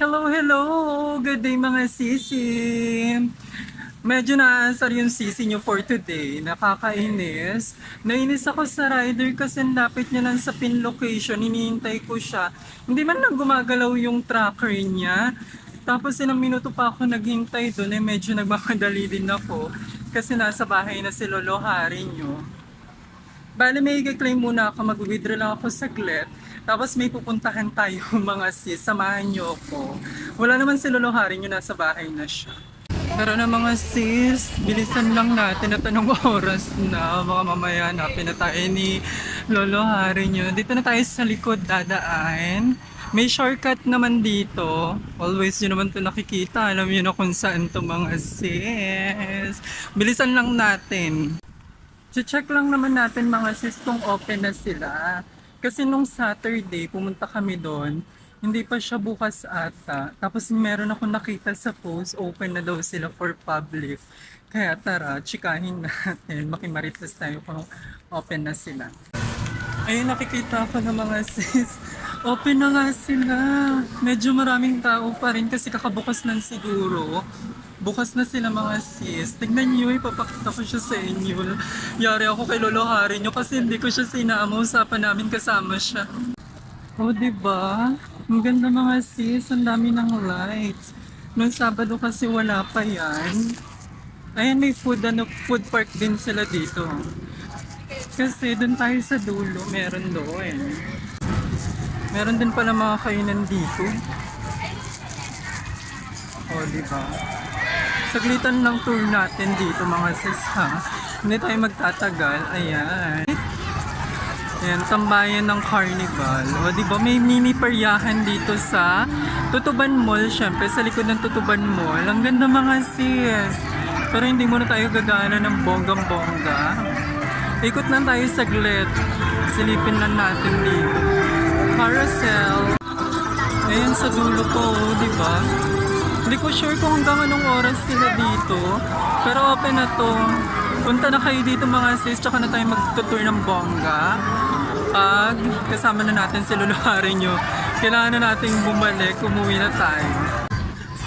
Hello, hello! Good day mga sisi! Medyo naasar yung sisi nyo for today. Nakakainis. Nainis ako sa rider kasi lapit niya lang sa pin location. Hinihintay ko siya. Hindi man lang gumagalaw yung tracker niya. Tapos ilang minuto pa ako naghintay doon eh medyo nagmamadali din ako. Kasi nasa bahay na si Lolo Hari nyo. Bale, may i-claim muna ako. Mag-withdraw lang ako saglit. Tapos may pupuntahan tayo mga sis. Samahan niyo ako. Wala naman si Lolo Hari nyo. Nasa bahay na siya. Pero na mga sis, bilisan lang natin at anong oras na mga mamaya na tayo ni Lolo Hari nyo. Dito na tayo sa likod dadaan. May shortcut naman dito. Always yun naman to nakikita. Alam yun na kung saan to mga sis. Bilisan lang natin. Check lang naman natin mga sis kung open na sila. Kasi nung Saturday, pumunta kami doon. Hindi pa siya bukas ata. Tapos meron ako nakita sa post, open na daw sila for public. Kaya tara, chikahin natin. Makimarites tayo kung open na sila. Ayun, nakikita ko ng mga sis. Open na nga sila. Medyo maraming tao pa rin kasi kakabukas nan siguro. Bukas na sila mga sis. Tignan niyo, ipapakita ko siya sa inyo. Yari ako kay Lolo Hari niyo kasi hindi ko siya sinama. Usapan namin kasama siya. Oh, di ba? Ang ganda mga sis. Ang dami ng lights. Noong Sabado kasi wala pa yan. Ayan, may food, ano, food park din sila dito. Kasi doon tayo sa dulo, meron doon. Meron din pala mga kainan dito. O, oh, di ba? Saglitan ng tour natin dito mga sis ha. Hindi tayo magtatagal. Ayan. Ayan, tambayan ng carnival. O, di ba may mini peryahan dito sa Tutuban Mall, syempre, sa likod ng Tutuban Mall. Ang ganda mga sis. Pero hindi muna tayo gagana ng bonggang-bongga. Ikot lang tayo saglit. Silipin lang natin dito. Carousel. Ayan sa dulo ko, oh, di ba? Hindi ko sure kung hanggang anong oras sila dito. Pero open na to. Punta na kayo dito mga sis, tsaka na tayo magtutour ng bongga. Pag kasama na natin si Luluharin nyo, kailangan na nating bumalik, umuwi na tayo.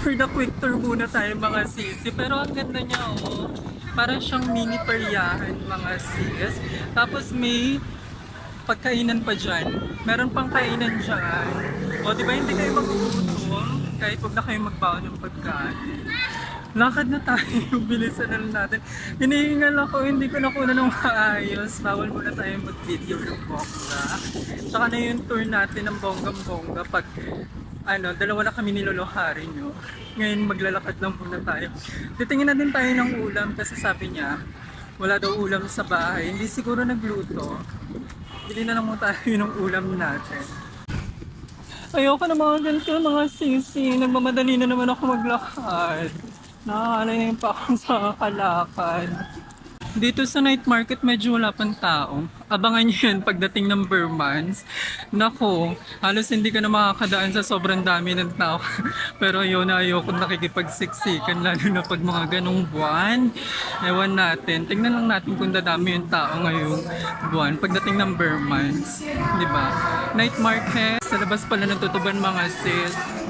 For the quick tour muna tayo mga sisi. Pero ang ganda niya oh. Parang siyang mini peryahan mga sis. Tapos may pagkainan pa dyan. Meron pang kainan dyan. O di ba hindi kayo magugutom? Kahit huwag na kayo magbaon ng pagkain. Lakad na tayo, bilisan na natin. Hinihingal ako, hindi ko nakuha ng maayos. Bawal muna tayo mag-video ng bongga. Tsaka na yung tour natin ng bonggang-bongga pag ano, dalawa na kami nilolohari nyo. Ngayon maglalakad lang muna tayo. Titingin na din tayo ng ulam kasi sabi niya, wala daw ulam sa bahay. Hindi siguro nagluto. Bili na lang muna tayo ng ulam natin. Ayoko na mga ganito mga sisi. Nagmamadali na naman ako maglakad. Nakakalayin pa ako sa kalakad. Dito sa night market medyo wala pang tao. Abangan nyo yan pagdating ng Burmans. Nako, halos hindi ka na makakadaan sa sobrang dami ng tao. Pero yun, ayoko nakikipagsiksikan lalo na pag mga ganong buwan. Ewan natin. Tingnan lang natin kung dadami yung tao ngayong buwan pagdating ng Burmans. Ba? Night market, sa labas pala ng tutuban mga sis.